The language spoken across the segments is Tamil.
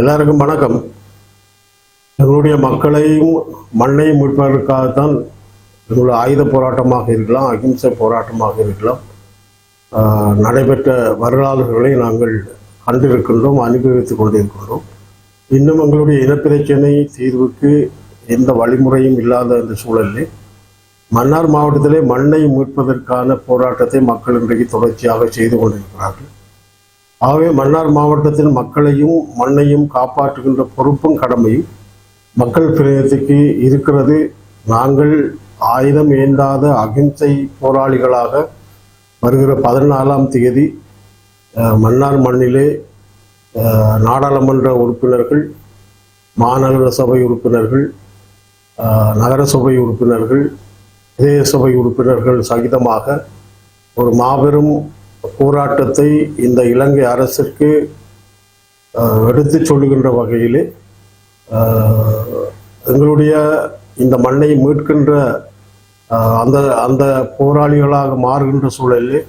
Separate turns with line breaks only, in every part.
எல்லாருக்கும் வணக்கம். எங்களுடைய மக்களையும் மண்ணையும் மீட்பதற்காகத்தான் எங்களுடைய ஆயுத போராட்டமாக இருக்கலாம் அகிம்சை போராட்டமாக இருக்கலாம். நடைபெற்ற வரலாறுகளை நாங்கள் கண்டிருக்கின்றோம் அனுபவித்துக் கொண்டிருக்கின்றோம். இன்னும் எங்களுடைய இனப்பிரச்சனை தீர்வுக்கு எந்த வழிமுறையும் இல்லாத இந்த சூழலில் மன்னார் மாவட்டத்திலே மண்ணை மீட்பதற்கான போராட்டத்தை மக்கள் இன்றைக்கு தொடர்ச்சியாக செய்து கொண்டிருக்கிறார்கள். ஆகவே மன்னார் மாவட்டத்தின் மக்களையும் மண்ணையும் காப்பாற்றுகின்ற பொறுப்பும் கடமையும் மக்கள் பிரதிநிதிக்கு இருக்கிறது. நாங்கள் ஆயுதம் ஏந்தாத அகிம்சை போராளிகளாக வருகிற பதினாலாம் தேதி மன்னார் மண்ணிலே நாடாளுமன்ற உறுப்பினர்கள் மாநகர சபை உறுப்பினர்கள் நகரசபை உறுப்பினர்கள் இதய சபை உறுப்பினர்கள் சகிதமாக ஒரு மாபெரும் போராட்டத்தை இந்த இலங்கை அரசிற்கு எடுத்து எடுத்துச் சொல்லுகின்ற வகையிலே எங்களுடைய இந்த மண்ணை மீட்கின்ற அந்த அந்த போராளிகளாக மாறுகின்ற சூழலில்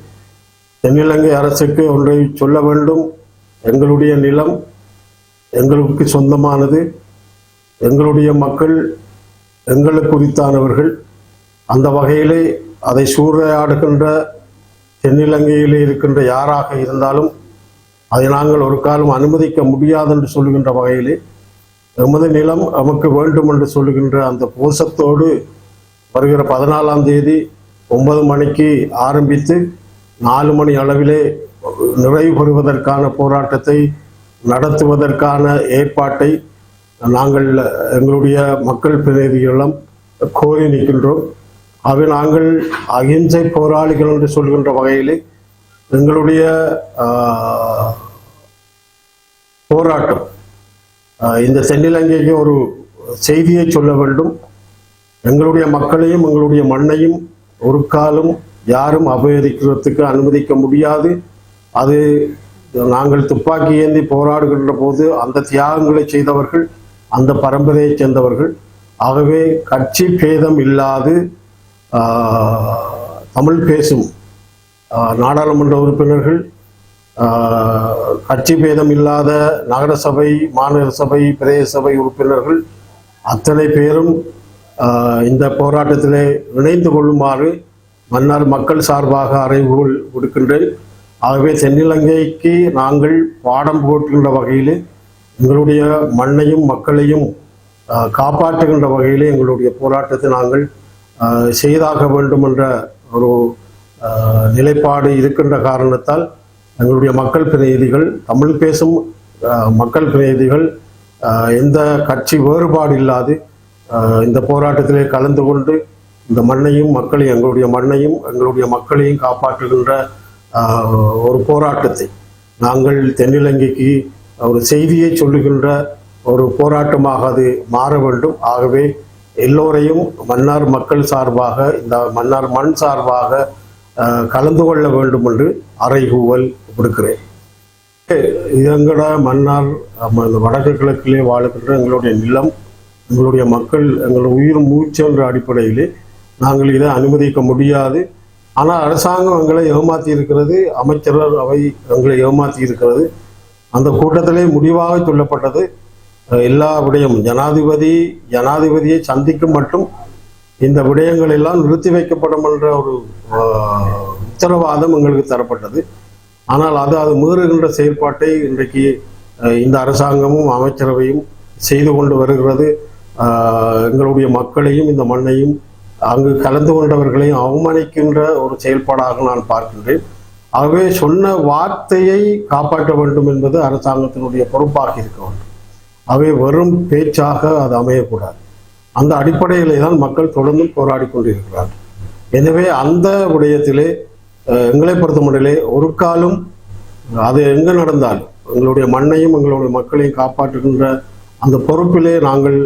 தென்னிலங்கை அரசுக்கு ஒன்றை சொல்ல வேண்டும். எங்களுடைய நிலம் எங்களுக்கு சொந்தமானது. எங்களுடைய மக்கள் எங்களுக்கு குறித்தானவர்கள் அந்த வகையிலே அதை சூறையாடுகின்ற தென்னிலங்கையில் இருக்கின்ற யாராக இருந்தாலும் அதை நாங்கள் ஒரு காலம் அனுமதிக்க முடியாது என்று சொல்லுகின்ற வகையிலே எமது நிலம் நமக்கு வேண்டும் என்று சொல்லுகின்ற அந்த கோஷத்தோடு வருகிற பதினாலாம் தேதி ஒன்பது மணிக்கு ஆரம்பித்து நாலு மணி அளவிலே நிறைவு பெறுவதற்கான போராட்டத்தை நடத்துவதற்கான ஏற்பாட்டை நாங்கள் எங்களுடைய மக்கள் பிரதிநிதிகளிடம் கோரி நிற்கின்றோம். அவை நாங்கள் அகிம்சை போராளிகள் என்று சொல்கின்ற வகையிலே எங்களுடைய போராட்டம். இந்த தென்னிலங்கைக்கு ஒரு செய்தியை சொல்ல வேண்டும். எங்களுடைய மக்களையும் எங்களுடைய மண்ணையும் ஒரு காலம் யாரும் அபகரிக்கிறதுக்கு அனுமதிக்க முடியாது. அது நாங்கள் துப்பாக்கி ஏந்தி போராடுகின்ற போது அந்த தியாகங்களை செய்தவர்கள் அந்த பரம்பரையைச் சேர்ந்தவர்கள். ஆகவே கட்சி பேதம் இல்லாது தமிழ் பேசும் நாடாளுமன்ற உறுப்பினர்கள் கட்சி பேதம் இல்லாத நகர சபை மாநகர சபை பிரதேச சபை உறுப்பினர்கள் அத்தனை பேரும் இந்த போராட்டத்திலே இணைந்து கொள்ளுமாறு மன்னார் மக்கள் சார்பாக அறைவுகள் கொடுக்கின்றேன். ஆகவே தென்னிலங்கைக்கு நாங்கள் பாடம் போட்டுகின்ற வகையில் எங்களுடைய மண்ணையும் மக்களையும் காப்பாற்றுகின்ற வகையில் எங்களுடைய போராட்டத்தை நாங்கள் செய்தாக வேண்டும் என்ற ஒரு நிலைப்பாடு இருக்கின்ற காரணத்தால் எங்களுடைய மக்கள் பிரதிநிதிகள் தமிழ் பேசும் மக்கள் பிரதிநிதிகள் எந்த கட்சி வேறுபாடு இல்லாது இந்த போராட்டத்திலே கலந்து கொண்டு இந்த மண்ணையும் மக்களையும் எங்களுடைய மண்ணையும் எங்களுடைய மக்களையும் காப்பாற்றுகின்ற ஒரு போராட்டத்தை நாங்கள் தென்னிலங்கைக்கு ஒரு செய்தியை சொல்லுகின்ற ஒரு போராட்டமாக அது மாற வேண்டும். ஆகவே எல்லோரையும் மன்னார் மக்கள் சார்பாக இந்த மன்னார் மண் சார்பாக கலந்து கொள்ள வேண்டும் என்று அறைகூவல் விடுக்கிறேன் இதங்கட மன்னார் இந்த வடக்கு கிழக்கிலே வாழுகின்ற எங்களுடைய நிலம் எங்களுடைய மக்கள் எங்களுடைய உயிர் மூச்சு என்ற அடிப்படையிலே நாங்கள் இதை அனுமதிக்க முடியாது. ஆனால் அரசாங்கம் எங்களை ஏமாற்றி இருக்கிறது அமைச்சர்கள் அவை எங்களை ஏமாற்றி இருக்கிறது. அந்த கூட்டத்திலே முடிவாக சொல்லப்பட்டது. எல்லா விடயம் ஜனாதிபதி ஜனாதிபதியை சந்திக்கும் மட்டும் இந்த விடயங்கள் எல்லாம் நிறுத்தி வைக்கப்படும் என்ற ஒரு உத்தரவாதம் எங்களுக்கு தரப்பட்டது. ஆனால் அது அது மீறுகின்ற செயல்பாட்டை இன்றைக்கு இந்த அரசாங்கமும் அமைச்சரவையும் செய்து கொண்டு வருகிறது. எங்களுடைய மக்களையும் இந்த மண்ணையும் அங்கு கலந்து கொண்டவர்களையும் அவமானிக்கின்ற ஒரு செயல்பாடாக நான் பார்க்கின்றேன். ஆகவே சொன்ன வார்த்தையை காப்பாற்ற வேண்டும் என்பது அரசாங்கத்தினுடைய பொறுப்பாக இருக்க வேண்டும். அவை வெறும் பேச்சாக அது அமையக்கூடாது. அந்த அடிப்படையிலே தான் மக்கள் தொடர்ந்து போராடி கொண்டிருக்கிறார்கள். எனவே அந்த விடயத்திலே எங்களை பொறுத்தமட்டிலே ஒரு காலம் அது எங்கே நடந்தாலும் எங்களுடைய மண்ணையும் எங்களுடைய மக்களையும் காப்பாற்றுகின்ற அந்த பொறுப்பிலே நாங்கள்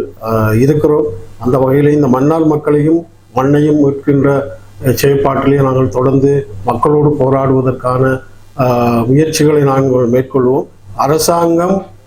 இருக்கிறோம். அந்த வகையிலே இந்த மண்ணால் மக்களையும் மண்ணையும் மீட்கின்ற செயற்பாட்டிலே நாங்கள் தொடர்ந்து மக்களோடு போராடுவதற்கான முயற்சிகளை நாங்கள் மேற்கொள்வோம். அரசாங்கம்